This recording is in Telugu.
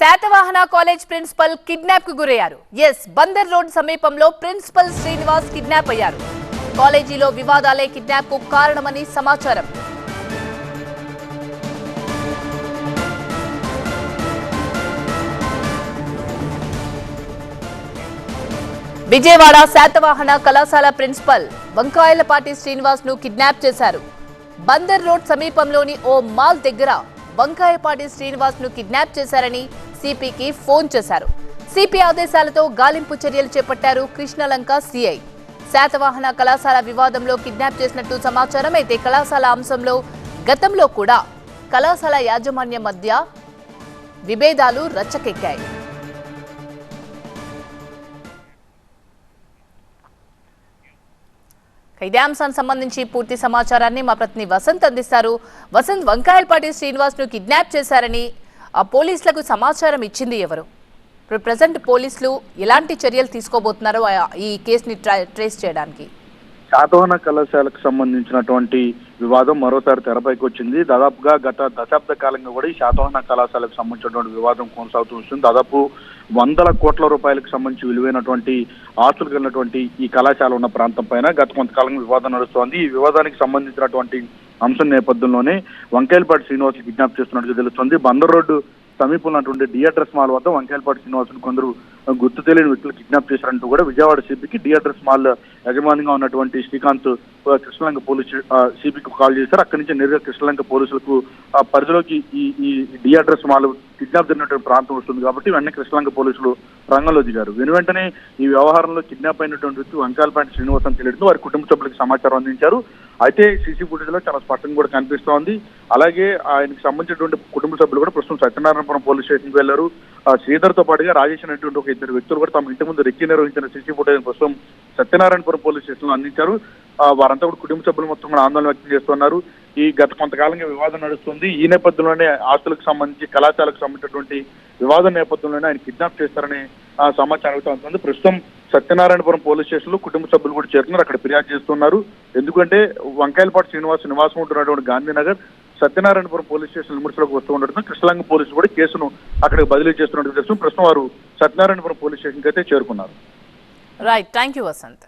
శాతవాహన కాలేజ్ ప్రిన్సిపల్ కిడ్నాప్కు గురయ్యారు. ఎస్ బందర్ రోడ్ సమీపంలో ప్రిన్సిపల్ శ్రీనివాస్ కిడ్నాప్ అయ్యారు. కాలేజీలో వివాదాలే కిడ్నాప్కు కారణమని సమాచారం. విజయవాడ శాతవాహన కళాశాల ప్రిన్సిపల్ వంకాయలపాటి శ్రీనివాస్ను కిడ్నాప్ చేశారు. బందర్ రోడ్ సమీపంలోని ఓ మాల్ దగ్గర వంకాయపాటి శ్రీనివాస్ను కిడ్నాప్ చేశారని సిపికి ఫోన్ చేశారు. సిపి ఆదేశాలతో గాలింపు చర్యలు చేపట్టారు కృష్ణలంక సిఐ. శాతవాహన కళాశాల వివాదంలో కిడ్నాప్ చేసినట్టు సమాచారం అయితే కళాశాల అంశంలో గతంలో కూడా కళాశాల యాజమాన్యం మధ్య విభేదాలు రచ్చకెక్కాయి. ఇదే అంశానికి సంబంధించి పూర్తి సమాచారాన్ని మా ప్రతినిధి వసంత్ అందిస్తారు. వసంత్ వంకాయలపాటి శ్రీనివాస్ను కిడ్నాప్ చేశారని పోలీసులకు సమాచారం ఇచ్చింది ఎవరు? ఇప్పుడు ప్రజెంట్ పోలీసులు ఎలాంటి చర్యలు తీసుకోబోతున్నారో ఆ- ఈ కేసుని ట్రేస్ చేయడానికి? శాతవన కళాశాలకు సంబంధించినటువంటి వివాదం మరోసారి తెరపైకి వచ్చింది. దాదాపుగా గత దశాబ్ద కాలంగా కూడా ఈ శాతవన కళాశాలకు సంబంధించినటువంటి వివాదం కొనసాగుతూ వస్తుంది. దాదాపు వందల కోట్ల రూపాయలకు సంబంధించి విలువైనటువంటి ఆస్తులు కలిగినటువంటి ఈ కళాశాల ఉన్న ప్రాంతం పైన గత కొంతకాలంగా వివాదం నడుస్తోంది. ఈ వివాదానికి సంబంధించినటువంటి అంశం నేపథ్యంలోనే వంకాయలపాటి శ్రీనివాస్ కిడ్నాప్ చేస్తున్నట్టుగా తెలుస్తుంది. బందర్ రోడ్డు సమీపంలో ఉన్నటువంటి డిఆర్ఎస్ మాల్ వద్ద వంకాయలపాటి శ్రీనివాసులు కొందరు గుర్తు తెలియని వ్యక్తులు కిడ్నాప్ చేశారంటూ కూడా విజయవాడ సిపికి డిఆర్ఎస్ మాల్ యజమానిగా ఉన్నటువంటి శ్రీకాంత్ కృష్ణలంక పోలీసు సిపికి కాల్ చేశారు. అక్కడి నుంచి నేరుగా కృష్ణలంక పోలీసులకు పరిధిలోకి ఈ ఈ డిఆర్ఎస్ మాల్ కిడ్నాప్ జరిగినటువంటి ప్రాంతం వస్తుంది కాబట్టి వెంటనే కృష్ణలంక పోలీసులు రంగంలో దిగారు. వెను వెంటనే ఈ వ్యవహారంలో కిడ్నాప్ అయినటువంటి వ్యక్తి వంకాయలపాటి శ్రీనివాస్ అని వారి కుటుంబ సభ్యులకు సమాచారం అందించారు. అయితే సీసీ ఫుటేజ్లో చాలా స్పష్టంగా కూడా కనిపిస్తోంది. అలాగే ఆయనకు సంబంధించినటువంటి కుటుంబ సభ్యులు కూడా ప్రస్తుతం సత్యనారాయణపురం పోలీస్ స్టేషన్కి వెళ్ళారు ఆ శ్రీధర్తో పాటుగా రాజేష్ అనేటువంటి ఒక ఇద్దరు వ్యక్తులు కూడా తమ ఇంటి ముందు రెక్కి నిర్వహించిన సీసీ ఫుటేజ్ ప్రస్తుతం సత్యనారాయణపురం పోలీస్ స్టేషన్లో అందించారు వారంతా కూడా కుటుంబ సభ్యులు మొత్తం కూడా ఆందోళన వ్యక్తం చేస్తున్నారు. ఈ గత కొంతకాలంగా వివాదం నడుస్తుంది. ఈ నేపథ్యంలోనే ఆస్తులకు సంబంధించి కళాశాలకు సంబంధించినటువంటి వివాదం నేపథ్యంలోనే ఆయన కిడ్నాప్ చేస్తారని ఆ, సమాచారం అయితే ప్రస్తుతం సత్యనారాయణపురం పోలీస్ స్టేషన్లో కుటుంబ సభ్యులు కూడా చేరుతున్నారు. అక్కడ ఫిర్యాదు చేస్తున్నారు. ఎందుకంటే వంకాయలపాటి శ్రీనివాస్ నివాసం ఉంటున్నటువంటి Gandhinagar Satyanarayanapuram police station limits వస్తూ ఉండడం కృష్ణలంగ పోలీసులు కూడా కేసును అక్కడికి బదిలీ చేస్తున్నట్టు తెలుసు ప్రస్తుతం వారు సత్యనారాయణపురం పోలీస్ స్టేషన్కి అయితే చేరుకున్నారు. Right thank you Vasant